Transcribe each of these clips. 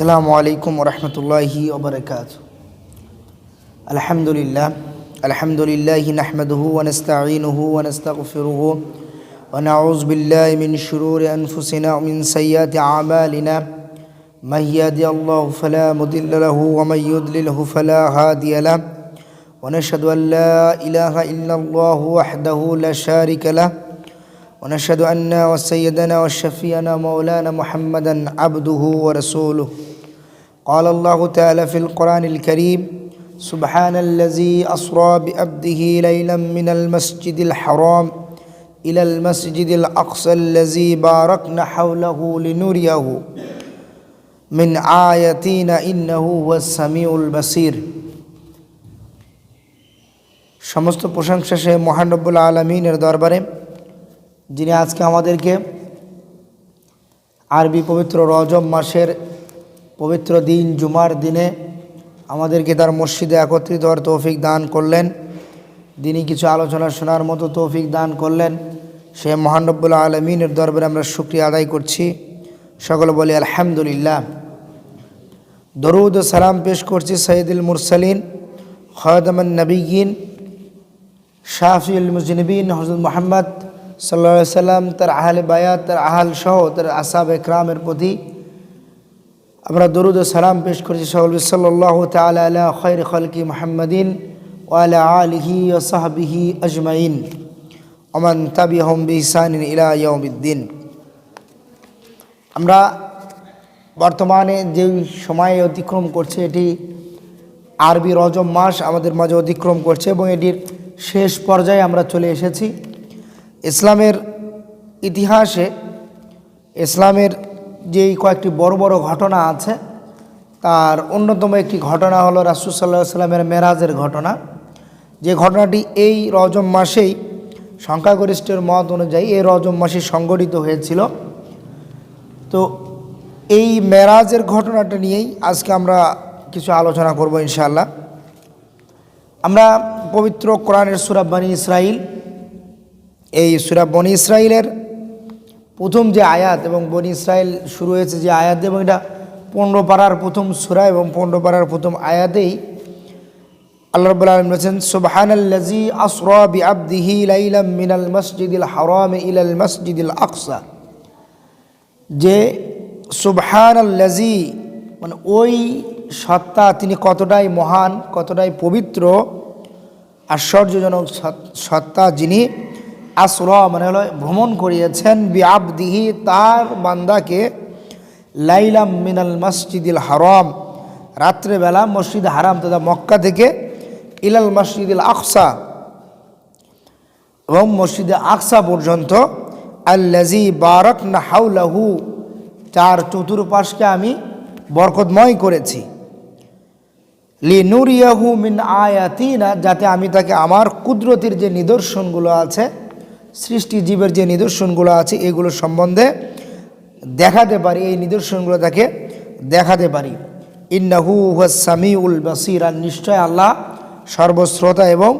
السلام عليكم ورحمة الله وبركاته. الحمد لله الحمد لله نحمده ونستعينه ونستغفره ونعوذ بالله من شرور أنفسنا ومن سيئات أعمالنا. من يهدي الله فلا مضل له ومن يضلله فلا هادي له. ونشهد أن لا إله إلا الله وحده لا شريك له. ونشهد أن وسيدنا وشفينا مولانا محمدا عبده ورسوله. قال الله تعالى في القرآن الكريم سبحان الذي أسرى بأبده ليلا من المسجد الحرام إلى المسجد الأقصى الذي باركنا حوله لنريه من آياتنا إنه هو السميع البصير সমস্ত প্রশংসা সে মহানব্বুল আলমিনের দরবারে যিনি আজকে আমাদেরকে আরবি পবিত্র রজব মাসের পবিত্র দিন জুমার দিনে আমাদেরকে তার মসজিদে একত্রিত হওয়ার তৌফিক দান করলেন। তিনি কিছু আলোচনা শোনার মতো তৌফিক দান করলেন। সে মহানব্বুল আলমিনের দরবারে আমরা শুক্রিয়া আদায় করছি। সকলে বলি, আলহামদুলিল্লাহ। দরুদ সালাম পেশ করছি সৈয়দুল মুরসালিন খয়দমান নবীন শাহফিউল মুজনবিন হজরত মোহাম্মদ সাল্লা সাল্লাম তার আহলে বায়াত, তার আহাল সহ তার আসাব একরামের প্রতি আমরা দরুদ ও সালাম পেশ করছি সকল সাল্লাহ তালা আলা খৈর খলকি মোহাম্মদিন ওয়ালা আলিহি ও সাহাবিহি আজমাইন ওমান তাবি হম বিহসান ইলা ইয়মিদ্দিন আমরা বর্তমানে যে সময়ে অতিক্রম করছে, এটি আরবি রজম মাস আমাদের মাঝে অতিক্রম করছে এবং এটির শেষ পর্যায়ে আমরা চলে এসেছি। ইসলামের ইতিহাসে, ইসলামের যেই কয়েকটি বড় বড় ঘটনা আছে, তার অন্যতম একটি ঘটনা হলো রাসুল সাল্লাহ সাল্লামের মেরাজের ঘটনা। যে ঘটনাটি এই রজম মাসেই সংখ্যাগরিষ্ঠের মত অনুযায়ী এই রজম মাসে সংগঠিত হয়েছিল। তো এই মেরাজের ঘটনাটা নিয়েই আজকে আমরা কিছু আলোচনা করব ইনশাআল্লাহ। আমরা পবিত্র কোরআনের সুরাব বানী ইসরাইল, এই সুরাব বনি ইসরাইলের প্রথম যে আয়াত এবং বনি ইসরাইল শুরু হয়েছে যে আয়াত এবং এটা পনেরো পাড়ার প্রথম সুরা এবং পনেরো পাড়ার প্রথম আয়াতেই আল্লাহ রবুল্লা আলম বলেছেন সুবহানাল্লাজি আসরা বি আবদিহি লাইলাম মিনাল মসজিদিল হারাম ইলাল মসজিদিল আকসা। যে সুবহানাল্লাজি মানে ওই সত্তা তিনি কতটাই মহান, কতটাই পবিত্র, আশ্চর্যজনক সত্তা যিনি আসর মানে হলো ভ্রমণ করিয়েছেন বিআবদিহি তার বান্দাকে লাইলাম মিনাল মসজিদিল হারাম। রাত্রেবেলা মসজিদ হারাম তথা মক্কা থেকে ইলাল মসজিদুল আকসা এবং মসজিদে আকসা পর্যন্ত আল্লাজি বারক না হাউলাহু চার চতুর্পাশকে আমি বরকতময় করেছি। লি নুরিয়াহু মিন আয়াতিনা, যাতে আমি তাকে আমার কুদরতির যে নিদর্শনগুলো আছে সৃষ্টি জীবের যে নিদর্শনগুলো আছে, এগুলো সম্বন্ধে দেখাতে পারি, এই নিদর্শনগুলো তাকে দেখাতে পারি। ইন্নাহু সামি উল বাসির, আর নিশ্চয় আল্লাহ সর্বশ্রোতা এবং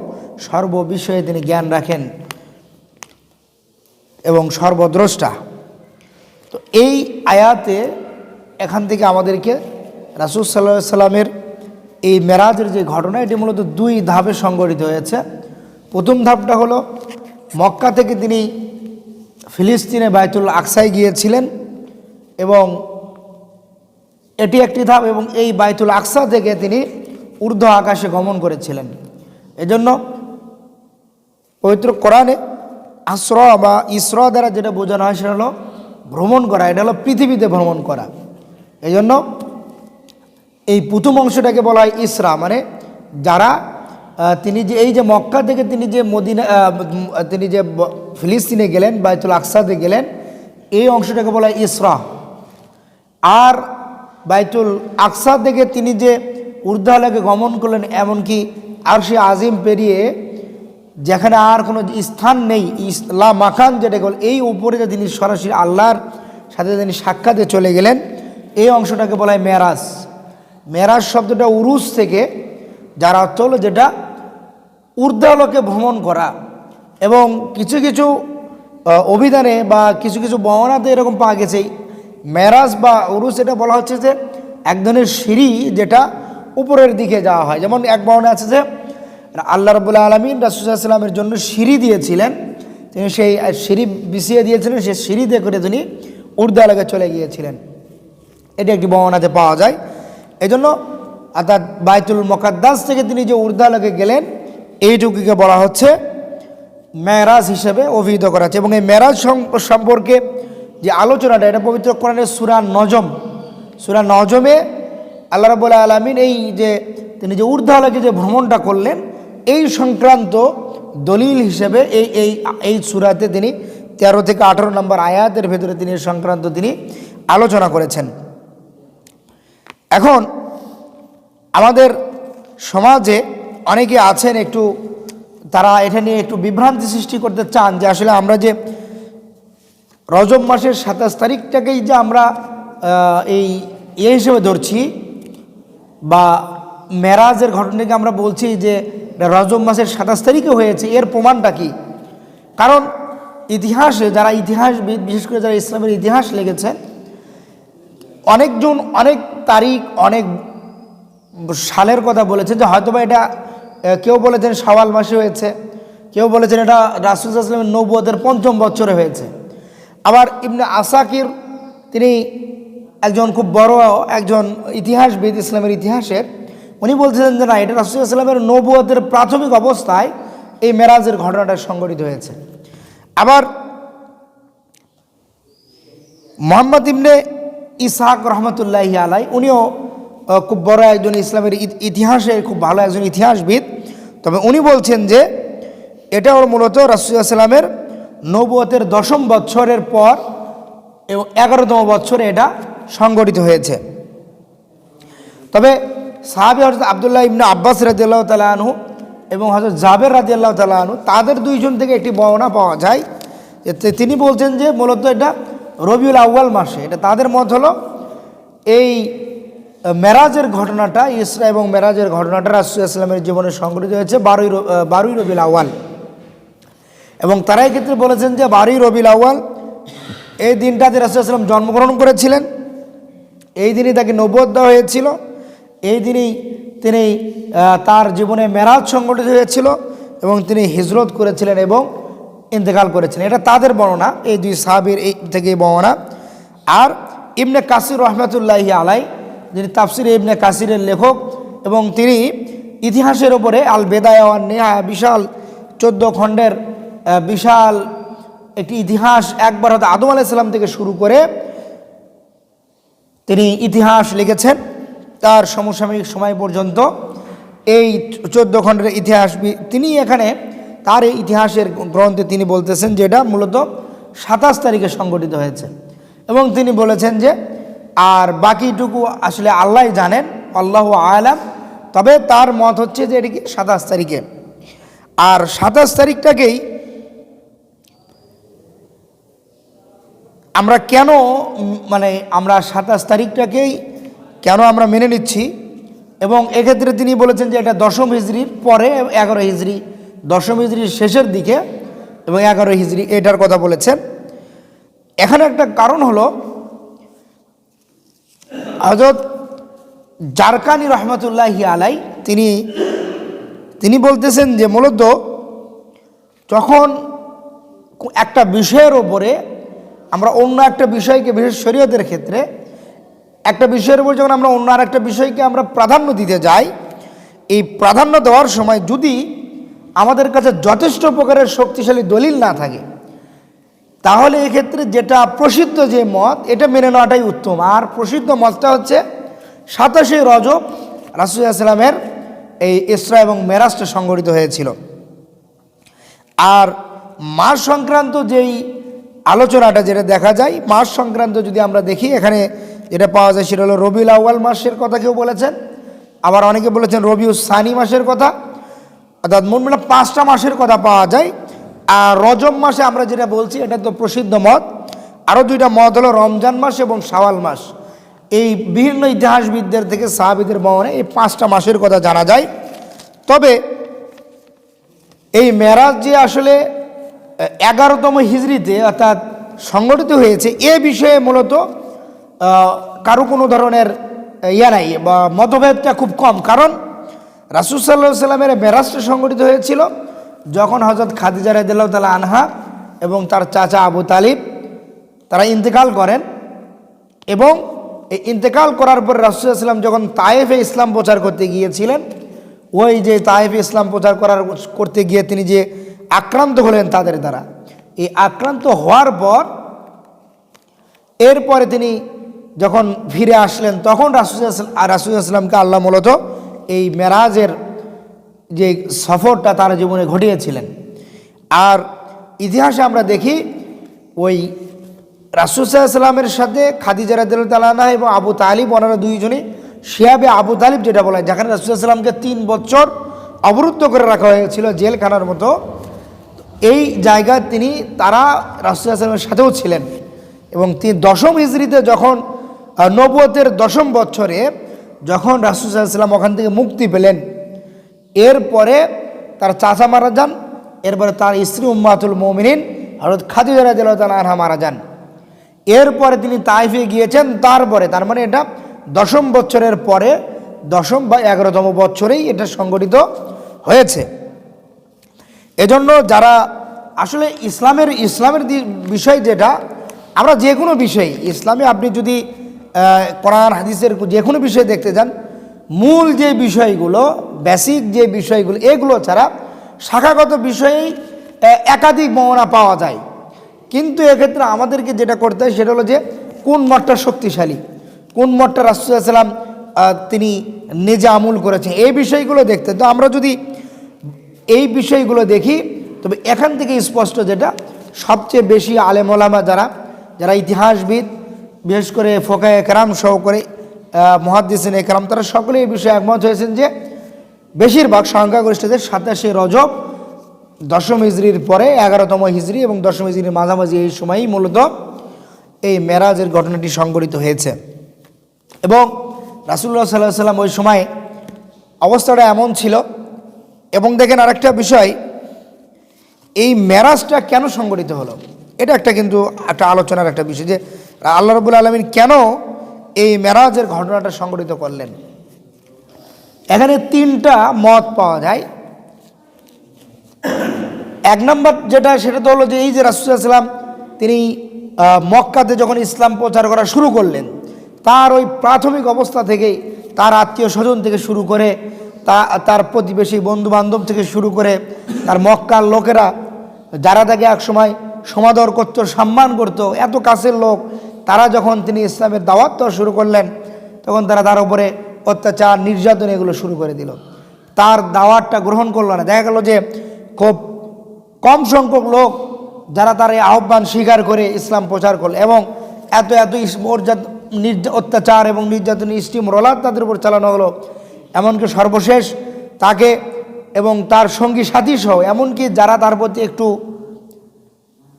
সর্ববিষয়ে তিনি জ্ঞান রাখেন এবং সর্বদ্রষ্টা। তো এই আয়াতে এখান থেকে আমাদেরকে রাসুল সাল্লাহ সাল্লামের এই মেরাজের যে ঘটনা, এটি মূলত দুই ধাপে সংগঠিত হয়েছে। প্রথম ধাপটা হলো মক্কা থেকে তিনি ফিলিস্তিনে বায়তুল আকসায় গিয়েছিলেন এবং এটি একটি ধাপ এবং এই বায়তুল আকসা থেকে তিনি ঊর্ধ্ব আকাশে গমন করেছিলেন। এজন্য পবিত্র কোরআনে আশ্র বা ইসর দ্বারা যেটা বোঝানো হয় সেটা হলো ভ্রমণ করা, এটা হলো পৃথিবীতে ভ্রমণ করা। এই জন্য এই প্রথম অংশটাকে বলা হয় ইসরা মানে যারা তিনি যে এই যে মক্কা থেকে তিনি যে মদিনা তিনি যে ফিলিস্তিনে গেলেন বাইতুল আকসাতে গেলেন, এই অংশটাকে বলা হয় ইসরা। আর বাইতুল আকসা থেকে তিনি যে ঊর্ধ্বালয়কে গমন করলেন, এমনকি আর সে আজিম পেরিয়ে, যেখানে আর কোনো স্থান নেই ইসলা মাখান যেটা বল এই উপরে যে তিনি সরাসরি আল্লাহর সাথে তিনি সাক্ষাতে চলে গেলেন, এই অংশটাকে বলা হয় মেরাজ। মেরাজ শব্দটা উরুস থেকে যার হলো যেটা ঊর্ধ্বালোকে ভ্রমণ করা এবং কিছু কিছু অভিধানে বা কিছু কিছু বর্ণনাতে এরকম পাওয়া গেছে। মেরাজ বা উরুস এটা বলা হচ্ছে যে, এক ধরনের সিঁড়ি যেটা উপরের দিকে যাওয়া হয়। যেমন এক বর্ণে আছে যে, আল্লাহ রবুল্লা আলমিন রাসুসাল্লামের জন্য সিঁড়ি দিয়েছিলেন। তিনি সেই সিঁড়ি বিছিয়ে দিয়েছিলেন, সেই সিঁড়ি দিয়ে করে তিনি উর্দালাকে চলে গিয়েছিলেন। এটি একটি বর্ণনাতে পাওয়া যায়। এজন্য অর্থাৎ বাইতুল মোকাদ্দাস থেকে তিনি যে উর্দালাকে গেলেন এইটুকুকে বলা হচ্ছে মেরাজ হিসেবে অভিহিত করা হচ্ছে। এবং এই মেরাজ সম- সম্পর্কে যে আলোচনাটা, এটা পবিত্র কোরআনের সুরা নজম। সুরা নজমে আল্লাহ রাবুল আলমিন এই যে তিনি যে ঊর্ধ্বালকে যে ভ্রমণটা করলেন, এই সংক্রান্ত দলিল হিসেবে এই এই এই সুরাতে তিনি তেরো থেকে আঠারো নম্বর আয়াতের ভেতরে তিনি সংক্রান্ত তিনি আলোচনা করেছেন। এখন আমাদের সমাজে অনেকে আছেন একটু, তারা এটা নিয়ে একটু বিভ্রান্তি সৃষ্টি করতে চান যে আসলে আমরা যে রজব মাসের সাতাশ তারিখটাকেই যে আমরা এই ইয়ে হিসেবে ধরছি বা মেরাজের ঘটনাকে আমরা বলছি যে রজব মাসের সাতাশ তারিখে হয়েছে, এর প্রমাণটা কি? কারণ ইতিহাসে যারা ইতিহাসবিদ বিশেষ করে যারা ইসলামের ইতিহাস লেগেছেন অনেকজন অনেক তারিখ, অনেক সালের কথা বলেছেন যে হয়তোবা এটা কেউ বলেছেন সওয়াল মাসে হয়েছে, কেউ বলেছেন এটা রাসুলামের নব্বতের পঞ্চম বছরে হয়েছে। আবার ইবনে আসাকির, তিনি একজন খুব বড় একজন ইতিহাসবিদ, ইসলামের ইতিহাসের, উনি বলছিলেন যে না, এটা রাসুলামের নব্বতের প্রাথমিক অবস্থায় এই মেরাজের ঘটনাটা সংঘটিত হয়েছে। আবার মোহাম্মদ ইবনে ইসাহাক রহমতুল্লাহি আলাই উনিও খুব বড় একজন ইসলামের ইত- ইতিহাসে খুব ভালো একজন ইতিহাসবিদ। তবে উনি বলছেন যে, এটা ওর মূলত রাসুলামের নবুয়তের দশম বৎসরের পর এবং এগারোতম বৎসরে এটা সংগঠিত হয়েছে। তবে সাহাবি হজরত আবদুল্লাহ ইবনে আব্বাস রাজিয়াল্লাহ তালাহু এবং হজরত জাবের রাজিয়াল্লাহ তালাহু তাদের দুইজন থেকে একটি বর্ণনা পাওয়া যায় তিনি বলছেন যে মূলত এটা রবিউল আউ্য়াল মাসে, এটা তাদের মত হলো এই মেরাজের ঘটনাটা, ইসরা এবং মেরাজের ঘটনাটা রাসুল ইসলামের জীবনে সংঘটিত হয়েছে বারোই বারোই রবিউল আউ্য়াল। এবং তারাই ক্ষেত্রে বলেছেন যে বারোই রবিল আউ্য়াল, এই দিনটাতে রাসুলাম জন্মগ্রহণ করেছিলেন। এই দিনই তাকে নবদ দেওয়া হয়েছিল। এই দিনই তিনি তার জীবনে মেরাজ সংগঠিত হয়েছিল এবং তিনি হিজরত করেছিলেন এবং ইন্তেকাল করেছিলেন। এটা তাদের বর্ণনা, এই দুই সাহাবির এই থেকে বর্ণনা। আর ইমনে কাসির রহমতুল্লাহি আলাই যিনি তাফসির ইবনে কাসিরের লেখক এবং তিনি ইতিহাসের ওপরে আল বেদায়ান নেহা বিশাল চোদ্দ খণ্ডের বিশাল একটি ইতিহাস একবার হয়তো আদম আলাইসাল্লাম থেকে শুরু করে তিনি ইতিহাস লিখেছেন তার সমসাময়িক সময় পর্যন্ত। এই চোদ্দ খণ্ডের ইতিহাস তিনি এখানে তার এই ইতিহাসের গ্রন্থে তিনি বলতেছেন যে এটা মূলত সাতাশ তারিখে সংগঠিত হয়েছে। এবং তিনি বলেছেন যে আর বাকিটুকু আসলে আল্লাহ জানেন, আল্লাহ আলাম। তবে তার মত হচ্ছে যে এটি কি সাতাশ তারিখে। আর সাতাশ তারিখটাকেই আমরা কেন মানে আমরা সাতাশ তারিখটাকেই কেন আমরা মেনে নিচ্ছি? এবং এক্ষেত্রে তিনি বলেছেন যে এটা দশম হিজড়ির পরে, এগারো হিজড়ি দশম হিজড়ির শেষের দিকে এবং এগারো হিজড়ি এটার কথা বলেছেন। এখানে একটা কারণ হলো হজরত জারকানি রহমতুল্লাহি আলাই, তিনি তিনি বলতেছেন যে মূলত যখন একটা বিষয়ের ওপরে আমরা অন্য একটা বিষয়কে, বিশেষ শরীয়তের ক্ষেত্রে একটা বিষয়ের উপর যখন আমরা অন্য আর একটা বিষয়কে আমরা প্রাধান্য দিতে যাই, এই প্রাধান্য দেওয়ার সময় যদি আমাদের কাছে যথেষ্ট প্রকারের শক্তিশালী দলিল না থাকে তাহলে এক্ষেত্রে যেটা প্রসিদ্ধ যে মত, এটা মেনে নেওয়াটাই উত্তম। আর প্রসিদ্ধ মতটা হচ্ছে সাতাশে রজব রাসুলামের এই ইসরা এবং মেরাজটা সংগঠিত হয়েছিল। আর মাস সংক্রান্ত যেই আলোচনাটা যেটা দেখা যায়, মাস সংক্রান্ত যদি আমরা দেখি, এখানে যেটা পাওয়া যায় সেটা হলো রবিউল আউয়াল মাসের কথা কেউ বলেছেন, আবার অনেকে বলেছেন রবিউ সানি মাসের কথা। অর্থাৎ মোট মিলে পাঁচটা মাসের কথা পাওয়া যায়। আর রজব মাসে আমরা যেটা বলছি, এটা তো প্রসিদ্ধ মত আরও দুইটা মত হলো রমজান মাস এবং শাওয়াল মাস। এই বিভিন্ন ইতিহাসবিদদের থেকে সাহাবিদের বহনে এই পাঁচটা মাসের কথা জানা যায়। তবে এই মেরাজ যে আসলে এগারোতম হিজড়িতে অর্থাৎ সংগঠিত হয়েছে, এ বিষয়ে মূলত কারও কোনো ধরনের ইয়া নাই বা মতভেদটা খুব কম। কারণ রাসুল সাল্লাহ সাল্লামের মেরাজটা সংগঠিত হয়েছিল। যখন হজরত খাদিজা রাদিল্লাহ তালা আনহা এবং তার চাচা আবু তালিব, তারা ইন্তেকাল করেন এবং এই ইন্তেকাল করার পর রাসুলাম যখন তায়েফে ইসলাম প্রচার করতে গিয়েছিলেন, ওই যে তায়েফে ইসলাম প্রচার করার করতে গিয়ে তিনি যে আক্রান্ত হলেন তাদের দ্বারা, এই আক্রান্ত হওয়ার পর এরপরে তিনি যখন ফিরে আসলেন, তখন রাসুল রাসুলামকে আল্লাহ মূলত এই মেরাজের যে সফরটা তার জীবনে ঘটিয়েছিলেন। আর ইতিহাসে আমরা দেখি ওই রাসুসাল্লামের সাথে খাদিজা রাদিল্লাহ এবং আবু তালিব ওনারা দুইজনই শিয়াবে আবু তালিব যেটা বলা হয় যেখানে রাসুসাল্লামকে তিন বছর অবরুদ্ধ করে রাখা হয়েছিল জেলখানার মতো। এই জায়গায় তিনি তারা রাসুসাল্লামের সাথেও ছিলেন এবং তিনি দশম হিজড়িতে যখন আহ, নবুয়তের দশম বছরে যখন রাসুসাল্লাম ওখান থেকে মুক্তি পেলেন এরপরে তার চাচা মারা যান, এরপরে তার স্ত্রী উম্মাতুল মমিনিন হরত খাদিজা তাআলা আনহা মারা যান। এরপরে তিনি তাইফে গিয়েছেন, তারপরে, তার মানে এটা দশম বছরের পরে, দশম বা এগারোতম বছরেই এটা সংগঠিত হয়েছে। এজন্য যারা আসলে ইসলামের ইসলামের বিষয় যেটা, আমরা যে কোনো বিষয়, ইসলামে আপনি যদি কোরআন, হাদিসের যে কোনো বিষয় দেখতে যান মূল যে বিষয়গুলো বেসিক যে বিষয়গুলো, এগুলো ছাড়া শাখাগত বিষয়েই একাধিক বর্ণনা পাওয়া যায়। কিন্তু এক্ষেত্রে আমাদেরকে যেটা করতে হয়, সেটা হলো যে, কোন মঠটা শক্তিশালী? কোন মঠটা রাসুলাম তিনি নিজে আমূল করেছেন? এই বিষয়গুলো দেখতে। তো আমরা যদি এই বিষয়গুলো দেখি, তবে এখান থেকে স্পষ্ট যেটা, সবচেয়ে বেশি আলেমোলামা যারা যারা ইতিহাসবিদ, বিশেষ করে ফোকায় একরাম সহ করে মহাদ্দিসিন একরাম, তারা সকলে এই বিষয়ে একমত হয়েছেন যে বেশিরভাগ সংখ্যাগরিষ্ঠদের সাতাশে রজব, দশম হিজড়ির পরে এগারোতম হিজড়ি এবং দশম হিজড়ির মাঝামাঝি এই সময়ই মূলত এই মেরাজের ঘটনাটি সংঘটিত হয়েছে। এবং রাসুল্লাহ সাল্লাহ সাল্লাম ওই সময় অবস্থাটা এমন ছিল। এবং দেখেন আরেকটা বিষয়, এই মেরাজটা কেন সংগঠিত হলো? এটা একটা কিন্তু একটা আলোচনার একটা বিষয় যে আল্লাহ রবুল আলমিন কেন এই মেরাজের ঘটনাটা সংগঠিত করলেন। এখানে তিনটা মত পাওয়া যায়। এক নম্বর যেটা, সেটা তো হলো যে এই যে রাসুলাম তিনি মক্কাতে যখন ইসলাম প্রচার করা শুরু করলেন, তার ওই প্রাথমিক অবস্থা থেকেই তার আত্মীয় স্বজন থেকে শুরু করে তা, তার প্রতিবেশী বন্ধু বান্ধব থেকে শুরু করে তার মক্কার লোকেরা, যারা তাকে একসময় সমাদর করত, সম্মান করত, এত কাছের লোক তারা যখন তিনি ইসলামের দাওয়াত দেওয়া শুরু করলেন, তখন তারা তার উপরে অত্যাচার, নির্যাতন এগুলো শুরু করে দিল। তার দাওয়াতটা গ্রহণ করল না। দেখা গেল যে খুব কম সংখ্যক লোক যারা তার এই আহ্বান স্বীকার করে ইসলাম প্রচার করল এবং এত এত অত্যাচার এবং নির্যাতন, স্টিম রোলার তাদের উপর চালানো হলো। এমনকি সর্বশেষ তাকে এবং তার সঙ্গী সাথী সহ, এমনকি যারা তার প্রতি একটু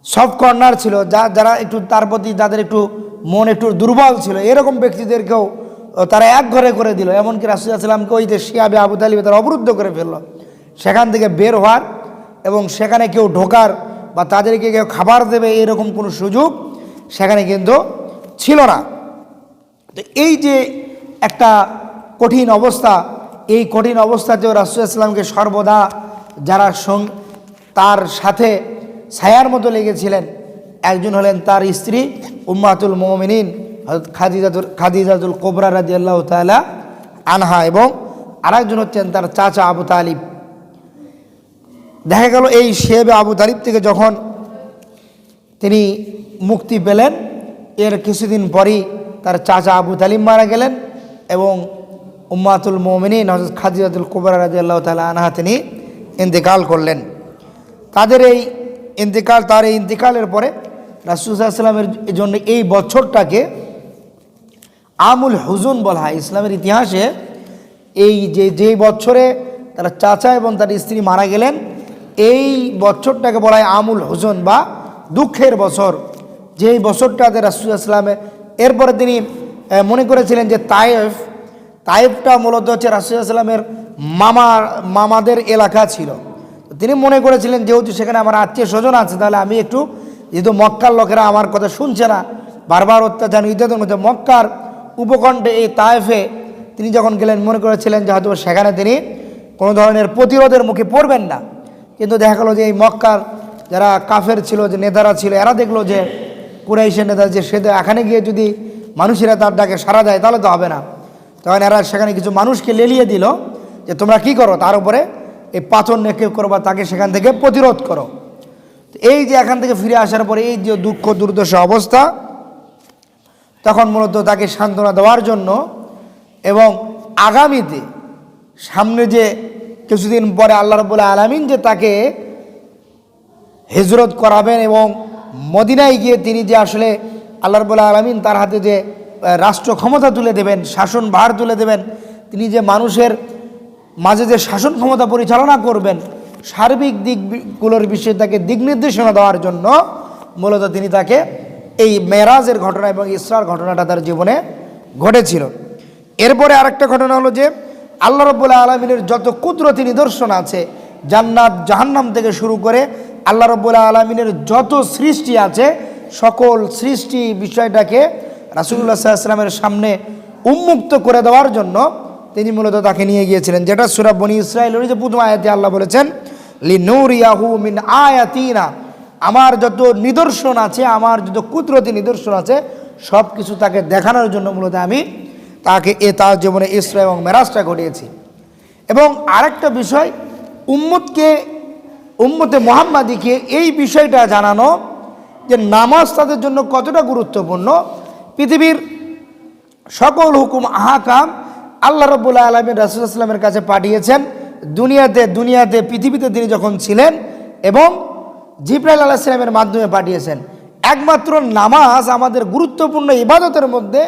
সফট কর্নার ছিল, যা, যারা একটু তার প্রতি যাদের একটু মন একটু দুর্বল ছিল, এরকম ব্যক্তিদেরকেও তারা এক ঘরে করে দিল। এমনকি রাসুলামকে ওই যে শিয়াবে আবু তালিবে তারা অবরুদ্ধ করে ফেলল। সেখান থেকে বের হওয়ার এবং সেখানে কেউ ঢোকার বা তাদেরকে কেউ খাবার দেবে এরকম কোনো সুযোগ সেখানে কিন্তু ছিল না। তো এই যে একটা কঠিন অবস্থা, এই কঠিন অবস্থাতেও রাসুল সর্বদা যারা সং, তার সাথে ছায়ার মতো লেগেছিলেন। একজন হলেন তার স্ত্রী উম্মাতুল মোমিনিন, হযরত খাদিজাতুল খাদিজাতুল কোবরা রাজি আল্লাহ তালা আনহা এবং আরেকজন হচ্ছেন তার চাচা আবু তালিব। দেখা গেল এই শেবে আবু তালিব থেকে যখন তিনি মুক্তি পেলেন, এর কিছুদিন পরই তার চাচা আবু তালিম মারা গেলেন এবং উম্মাতুল মোমিনিন হজরত খাদিজাতুল কুবরা রাজি আল্লাহ তালা আনহা তিনি ইন্তেকাল করলেন। তাদের এই ইন্তেকাল, তার এই ইন্তেকালের পরে রাসুসাল্লামের জন্য এই বছরটাকে আমুল হুজুন বলা হয়। ইসলামের ইতিহাসে এই যে যেই বছরে তার চাচা এবং তার স্ত্রী মারা গেলেন, এই বছরটাকে বলা হয় আমুল হুজুন বা দুঃখের বছর। যেই বছরটাতে রাসুলামে এরপরে তিনি মনে করেছিলেন যে তায়েফ, তায়েফটা মূলত হচ্ছে রাসুলামের মামার, মামাদের এলাকা ছিল। তিনি মনে করেছিলেন, যেহেতু সেখানে আমার আত্মীয় স্বজন আছে, তাহলে আমি একটু যেহেতু মক্কার লোকেরা আমার কথা শুনছে না, বারবার অত্যাচার নির্যাতন করছে মক্কার উপকণ্ঠে এই তায়েফে তিনি যখন গেলেন, মনে করেছিলেন যে হয়তো সেখানে তিনি কোনো ধরনের প্রতিরোধের মুখে পড়বেন না। কিন্তু দেখা গেলো যে এই মক্কার যারা কাফের ছিল, যে নেতারা ছিল, এরা দেখল যে কুরাইশের নেতা যে সে এখানে গিয়ে যদি মানুষেরা তার ডাকে সারা দেয়, তাহলে তো হবে না। তখন এরা সেখানে কিছু মানুষকে লেলিয়ে দিল যে, তোমরা কি করো? তার উপরে এই পাথর নেকে করবা তাকে সেখান থেকে প্রতিরোধ করো। এই যে এখান থেকে ফিরে আসার পরে এই যে দুঃখ, দুর্দশা অবস্থা, তখন মূলত তাকে সান্ত্বনা দেওয়ার জন্য এবং আগামীতে সামনে যে কিছুদিন পরে আল্লাহ রবুল্লা আলমিন যে তাকে হিজরত করাবেন এবং মদিনায় গিয়ে তিনি যে আসলে আল্লাহ রবুল্লা আলমিন তার হাতে যে রাষ্ট্র ক্ষমতা তুলে দেবেন শাসন ভার তুলে দেবেন, তিনি যে মানুষের মাঝে যে শাসন ক্ষমতা পরিচালনা করবেন, সার্বিক দিকগুলোর বিষয়ে তাকে দিক নির্দেশনা দেওয়ার জন্য মূলত তিনি তাকে এই মেরাজের ঘটনা এবং ইসরার ঘটনাটা তার জীবনে ঘটেছিল। এরপরে আরেকটা ঘটনা হলো যে, আল্লাহ রব্বুল্লাহ আলমিনের যত কুদরতি নিদর্শন আছে, জান্নাত জাহান্নাম থেকে শুরু করে আল্লাহ রব্বুল্লাহ আলমিনের যত সৃষ্টি আছে, সকল সৃষ্টি বিষয়টাকে রাসুল্লাহ সাল্লামের সামনে উন্মুক্ত করে দেওয়ার জন্য তিনি মূলত তাকে নিয়ে গিয়েছিলেন। যেটা বনি ইসরায়েলের যে প্রথম আয়াতে আল্লাহ বলেছেন লি নূর ইয়াহু মিন আয়াতিনা আমার যত নিদর্শন আছে, আমার যত কুদরতি নিদর্শন আছে সব কিছু তাকে দেখানোর জন্য মূলত আমি তাকে এ তার জীবনে ইসরা এবং মেরাজটা ঘটিয়েছি। এবং আরেকটা বিষয়, উম্মতকে, উম্মতে মোহাম্মাদিকে এই বিষয়টা জানানো যে নামাজ তাদের জন্য কতটা গুরুত্বপূর্ণ, পৃথিবীর সকল হুকুম, আহাকাম আল্লাহ রব্বুল্লাহ আলমিন রাসুলামের কাছে পাঠিয়েছেন দুনিয়াতে দুনিয়াতে, পৃথিবীতে তিনি যখন ছিলেন এবং জিব্রাইল আল্লাহ সালামের মাধ্যমে পাঠিয়েছেন, একমাত্র নামাজ আমাদের গুরুত্বপূর্ণ ইবাদতের মধ্যে,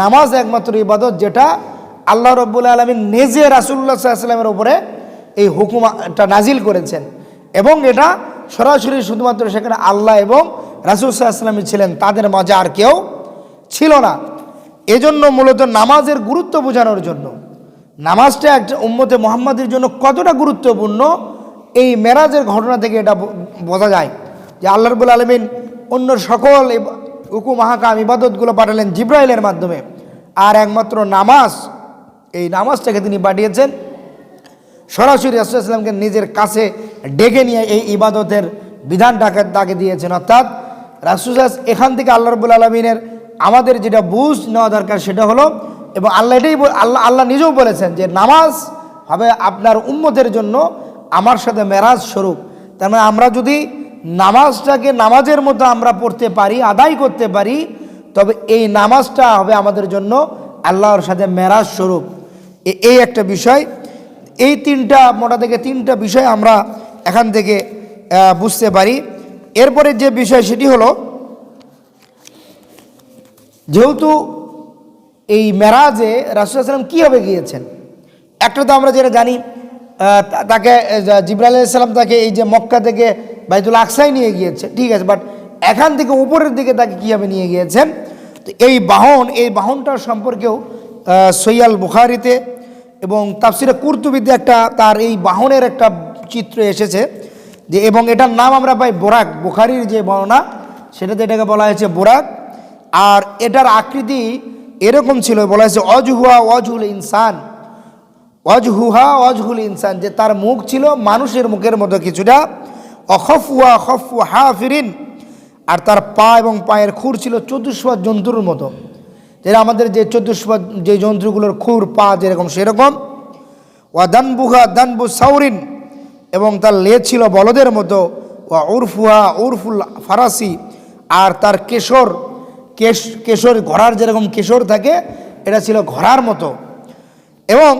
নামাজ একমাত্র ইবাদত যেটা আল্লাহ রব্বুল আলমিন নিজে রাসুল্লাহ সাল্লামের উপরে এই হুকুমটা নাজিল করেছেন এবং এটা সরাসরি শুধুমাত্র সেখানে আল্লাহ এবং রাসুল সাল্লামই ছিলেন, তাদের মাঝে আর কেউ ছিল না। এজন্য মূলত নামাজের গুরুত্ব বোঝানোর জন্য। নামাজটা একটা উম্মতে মোহাম্মদের জন্য কতটা গুরুত্বপূর্ণ, এই মেরাজের ঘটনা থেকে এটা বোঝা যায়। যে আল্লাহ রবুল আলমিন অন্য সকল ইব- হুকুম হাকাম ইবাদতগুলো পাঠালেন জিব্রাইলের মাধ্যমে। আর একমাত্র নামাজ, এই নামাজটাকে তিনি পাঠিয়েছেন। সরাসরি রাসুলামকে নিজের কাছে ডেকে নিয়ে এই ইবাদতের বিধানটাকে তাকে দিয়েছেন। অর্থাৎ রাসুল এখান থেকে আল্লাহ রবুল আলমিনের আমাদের যেটা বুঝ নেওয়া দরকার সেটা হলো, এবং আল্লাহ এটাই আল্লাহ আল্লাহ নিজেও বলেছেন যে নামাজ হবে আপনার উম্মতের জন্য আমার সাথে মেরাজ স্বরূপ। তার মানে আমরা যদি নামাজটাকে নামাজের মতো আমরা পড়তে পারি, আদায় করতে পারি, তবে এই নামাজটা হবে আমাদের জন্য আল্লাহর সাথে মেরাজ স্বরূপ। এই একটা বিষয়। এই তিনটা, মোটা থেকে তিনটা বিষয় আমরা এখান থেকে বুঝতে পারি। এরপরে যে বিষয় সেটি হলো যেহেতু এই মেরাজে রাসুলাম কীভাবে গিয়েছেন? একটা তো আমরা যেটা জানি তাকে জিব্রাইল সাল্লাম তাকে এই যে মক্কা থেকে বাইতুল আকসাই নিয়ে গিয়েছে, ঠিক আছে বাট এখান থেকে উপরের দিকে তাকে কীভাবে নিয়ে গিয়েছেন? তো এই বাহন, এই বাহনটার সম্পর্কেও সৈয়াল বুখারিতে এবং তাফসিরে কুর্তুবিতে একটা তার এই বাহনের একটা চিত্র এসেছে যে, এবং এটার নাম আমরা পাই বোরাক, বুখারির যে বর্ণনা, সেটাতে এটাকে বলা হয়েছে বোরাক। আর এটার আকৃতি এরকম ছিল, বলা হয়েছে, অজহুয়া অজহুল ইনসান। অজহুহা অজহুল ইনসান, যে তার মুখ ছিল মানুষের মুখের মতো কিছুটা। অখফুয়া খফু হা ফিরিন আর তার পা এবং পায়ের খুর ছিল চতুষ্পদ জন্তুর মতো। যেটা আমাদের যে চতুষ্পদ যে জন্তুগুলোর খুর, পা যেরকম সেরকম। ওয়া দানবুহা দানবু সাউরিন, এবং তার লেজ ছিল বলদের মতো। ওয়া উরফুহা উরফুল ফারাসি, আর তার কেশর কেশ, কেশর, ঘোড়ার যেরকম কেশর থাকে, এটা ছিল ঘোড়ার মতো। এবং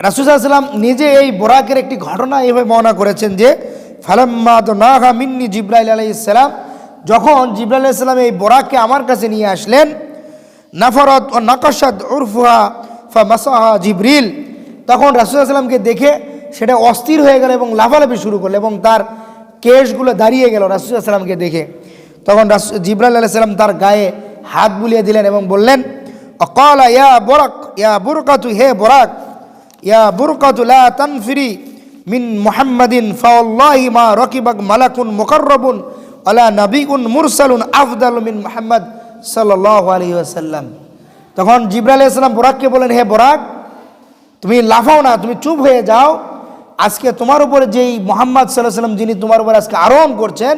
রাসুসাল্লাম নিজে এই বোরাকের একটি ঘটনা এইভাবে বর্ণনা করেছেন যে, ফালাম্মা তো নাহা মিন্নি জিব্রাইল আলাই ইসলাম যখন জিব্রাইল আলাইসাল্লাম এই বোরাককে আমার কাছে নিয়ে আসলেন, নাফরত ও নাকসাদ উরফুহা ফা মাসাহা জিব্রিল, তখন রাসুসাল্লামকে দেখে সেটা অস্থির হয়ে গেল এবং লাফালাফি শুরু করল এবং তার কেশগুলো দাঁড়িয়ে গেল রাসুসাল্লামকে দেখে। তখন রাসু জিব্রাইল আলাইসাল্লাম তার গায়ে হাত বুলিয়ে দিলেন এবং বললেন, অকল ইয়া বোরাক, ইয়া বুরকাতু, হে বোরাক, ইয়া বুরকাতু লা তানফিরি মিন মুহাম্মাদিন ফাওয়াল্লাহি মা রাকিবাক মালাকুন মুকাররাবুন আলা নাবিউন মুরসালুন আফদালু মিন মুহাম্মদ সাল্লাল্লাহু আলাইহি ওয়াসাল্লাম। তখন জিব্রাইল ইসলাম বোরাককে বলেন হে বোরাক, তুমি লাফাও না, তুমি চুপ হয়ে যাও। আজকে তোমার উপরে যেই মোহাম্মদ সাল্লাহ সাল্লাম যিনি তোমার উপরে আজকে আরোহণ করছেন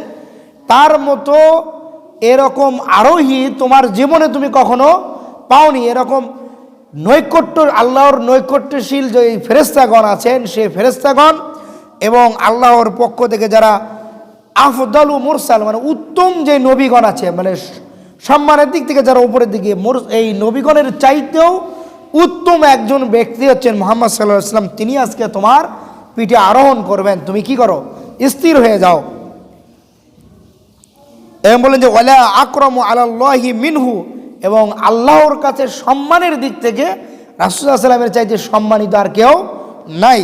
তার মতো এরকম আরোহী তোমার জীবনে তুমি কখনো পাওনি। এরকম নৈকট্য আল্লাহর নৈকট্যশীল যে ফেরেস্তাগণ আছেন সেই ফেরেস্তাগণ এবং আল্লাহর পক্ষ থেকে যারা আফদালু মুরসাল মানে উত্তম যে নবীগণ আছে মানে সম্মানের দিক থেকে যারা উপরের দিকে এই নবীগণের চাইতেও উত্তম একজন ব্যক্তি হচ্ছেন মোহাম্মদ সাল্লাহ ইসলাম তিনি আজকে তোমার পিঠে আরোহণ করবেন। তুমি কি করো? স্থির হয়ে যাও। এবং বলেন যে ওলা আক্রম আল্লাহি মিনহু। এবং আল্লাহর কাছে সম্মানের দিক থেকে রাসুল্লাহ সাল্লামের চাইতে সম্মানিত আর কেউ নাই।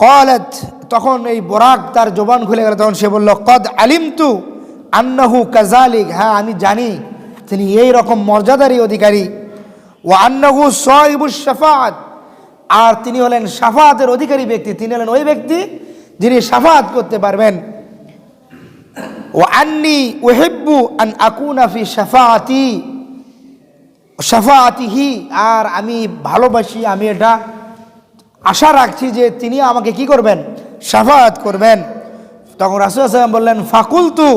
কলেত তখন এই বরাক তার জবান খুলে গেল, তখন সে বলল কদ আলিম তু আন্নাহু কাজালিক হ্যাঁ আমি জানি, তিনি এই রকম মর্যাদারই অধিকারী। ও আন্নাহু সাহিবুস শাফাত আর তিনি হলেন সাফাতের অধিকারী ব্যক্তি, তিনি হলেন ওই ব্যক্তি যিনি সাফাত করতে পারবেন। ও শাফাতিহি আর আমি ভালোবাসি, আমি এটা আশা রাখছি যে তিনি আমাকে কি করবেন? সাফাত করবেন। তখন রাসুল আসলাম বললেন, ফাকুলতু।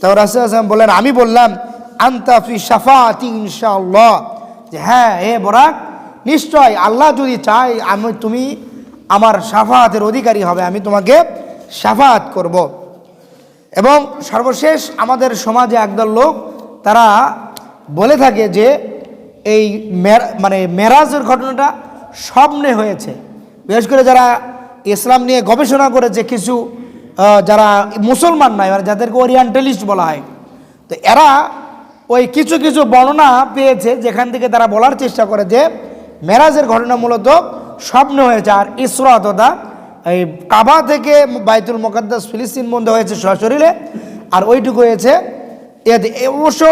তখন রাসুল আসলাম বললেন, আমি বললাম, আন্তা ফি সাফাতি ইনশাআল্লাহ। যে হ্যাঁ হে বরাক নিশ্চয় আল্লাহ যদি চায়, আমি, তুমি আমার সাফাতের অধিকারী হবে, আমি তোমাকে সাফাত করব। এবং সর্বশেষ আমাদের সমাজে একদল লোক, তারা বলে থাকে যে এই মানে মেরাজের ঘটনাটা স্বপ্নে হয়েছে। বিশেষ করে যারা ইসলাম নিয়ে গবেষণা করেছে কিছু যারা মুসলমান নয় মানে যাদেরকে ওরিয়েন্টালিস্ট বলা হয়, তো এরা ওই কিছু কিছু বর্ণনা পেয়েছে যেখান থেকে তারা বলার চেষ্টা করে যে মেরাজের ঘটনা মূলত স্বপ্ন হয়েছে আর ইসরা তথা এই কাবা থেকে বাইতুল মোকাদ্দাস ফিলিস্তিন বন্ধ হয়েছে সশরীরে, আর ওইটুকু হয়েছে অবশ্য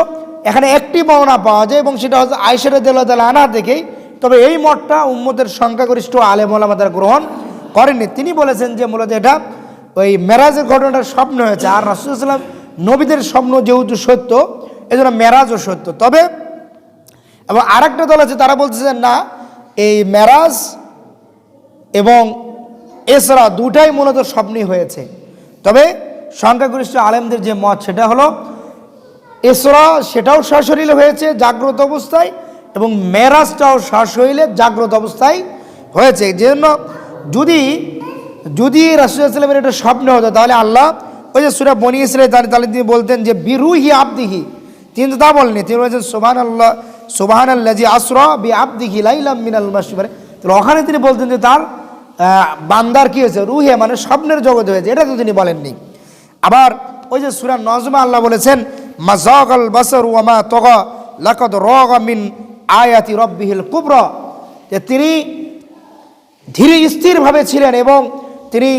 এখানে একটি বর্ণনা পাওয়া যায় এবং সেটা হচ্ছে আয়সের দেল্লা আনা থেকেই। তবে এই মঠটা উম্মতের সংখ্যাগরিষ্ঠ আলেম ওলামাদের গ্রহণ করেননি। তিনি বলেছেন যে মূলত এটা ওই মেরাজের ঘটনাটা স্বপ্ন হয়েছে। আর রাসুলাম নবীদের স্বপ্ন যেহেতু সত্য, এজন্য মেরাজও সত্য। তবে এবং আরেকটা দল আছে, তারা বলতেছেন না, এই মেরাজ এবং এছাড়া দুটাই মূলত স্বপ্নই হয়েছে। তবে সংখ্যাগরিষ্ঠ আলেমদের যে মত, সেটা হলো, এসরা সেটাও সশরীরে হয়েছে জাগ্রত অবস্থায় এবং মেরাজটাও সশরীরে জাগ্রত অবস্থায় হয়েছে। যে জন্য যদি যদি রাসুলামের এটা স্বপ্ন হতো, তাহলে আল্লাহ ওই যে সুরা বনি ইসরাই তাহলে তিনি বলতেন যে, বিরুহি আবদিহি। তিনি তো তা বলেনি তিনি বলেছেন সোবাহান আল্লাহ সোবাহান আল্লাহ জি আসরা বি আবদিহি লাইলাম মিনাল মাসিবারে তাহলে ওখানে তিনি বলতেন যে, তার বান্দার কি হয়েছে? রুহে মানে স্বপ্নের জগতে হয়েছে। এটা তো তিনি বলেননি। আবার ওই যে সুরা নজমা আল্লাহ বলেছেন মাজাকাল বাসর ওয়ামা তগা, লাকাদ রগা মিন আয়াতি রব্বিহিল কুবর। যে তিনি ধীরে স্থিরভাবে ছিলেন এবং তিনি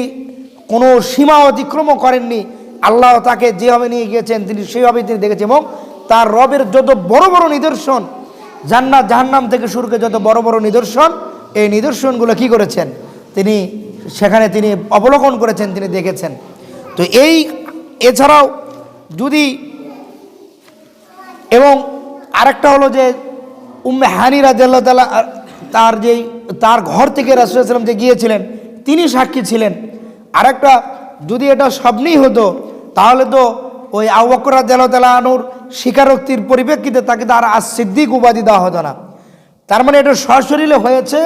কোনো সীমা অতিক্রমও করেননি। আল্লাহ তাকে যেভাবে নিয়ে গিয়েছেন, তিনি সেইভাবে তিনি দেখেছেন এবং তার রবের যত বড় বড় নিদর্শন, জান্নাত জাহান্নাম থেকে শুরু করে যত বড় বড় নিদর্শন, এই নিদর্শনগুলো কি করেছেন? তিনি, সেখানে তিনি অবলোকন করেছেন, তিনি দেখেছেন। তো এই, এছাড়াও যদি, এবং আরেকটা হলো যে, উম্মে হানি রাজিয়াল্লাহ তালা তার যেই, তার ঘর থেকে রাসুলাম যে গিয়েছিলেন, তিনি সাক্ষী ছিলেন। আরেকটা, যদি এটা স্বপ্নেই হতো, তাহলে তো ওই আবকর রাজিয়াল্লাহ তালা আনুর স্বীকারোক্তির পরিপ্রেক্ষিতে তাকে তো আর আর সিদ্দিক উপাধি দেওয়া হতো না। তার মানে এটা সশরীরে হয়েছে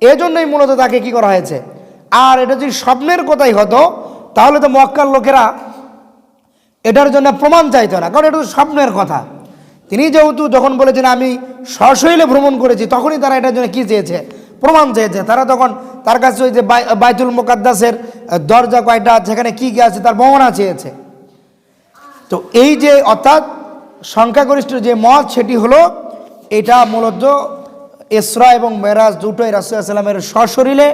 এজন্যই মূলত তাকে কি করা হয়েছে? আর এটা যদি স্বপ্নের কথাই হতো, তাহলে তো মক্কার লোকেরা এটার জন্য প্রমাণ চাইতো না, কারণ এটা তো স্বপ্নের কথা। তিনি যেহেতু যখন বলেছেন, আমি সশৈলে ভ্রমণ করেছি তখনই তারা এটার জন্য কী চেয়েছে? প্রমাণ চেয়েছে। তারা তখন তার কাছে ওই যে বাই- বাইতুল মোকাদ্দাসের দরজা কয়টা সেখানে কী কী আছে তার বহনা চেয়েছে। তো এই যে, অর্থাৎ সংখ্যাগরিষ্ঠ যে মত, সেটি হলো, এটা মূলত ইসরা এবং মেরাজ দুটোই রাসুলামের সশরীরে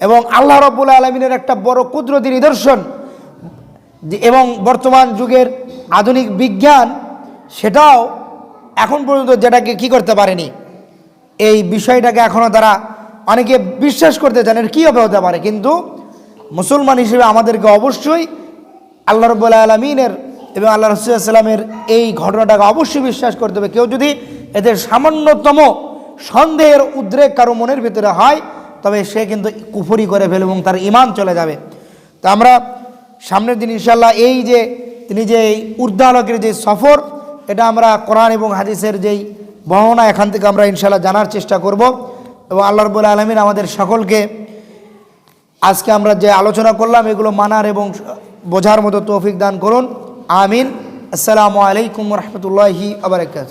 এবং আল্লাহ রব্বুল আলমিনের একটা বড় কুদরতি নিদর্শন। এবং বর্তমান যুগের আধুনিক বিজ্ঞান সেটাও এখন পর্যন্ত যেটাকে কি করতে পারেনি। এই বিষয়টাকে এখনও তারা অনেকে বিশ্বাস করতে চান এর কীভাবে হতে পারে। কিন্তু মুসলমান হিসেবে আমাদেরকে অবশ্যই আল্লাহ রব্বুল্লাহ আলমিনের এবং আল্লাহ রসুলামের এই ঘটনাটাকে অবশ্যই বিশ্বাস করতে হবে। কেউ যদি এদের সামান্যতম সন্দেহের উদ্রেক কারও মনের ভিতরে হয়, তবে সে কিন্তু কুফরি করে ফেলবে এবং তার ইমান চলে যাবে। তো আমরা সামনের দিন ইনশাল্লাহ এই যে তিনি যে এই ঊর্ধ্বালোকের যে সফর, এটা আমরা কোরআন এবং হাদিসের যেই বর্ণনা, এখান থেকে আমরা ইনশাল্লাহ জানার চেষ্টা করব এবং আল্লাহ রবুল আলমিন আমাদের সকলকে আজকে আমরা যে আলোচনা করলাম, এগুলো মানার এবং বোঝার মতো তৌফিক দান করুন। আমিন। আসসালামু আলাইকুম রহমতুল্লাহি আবরাকাত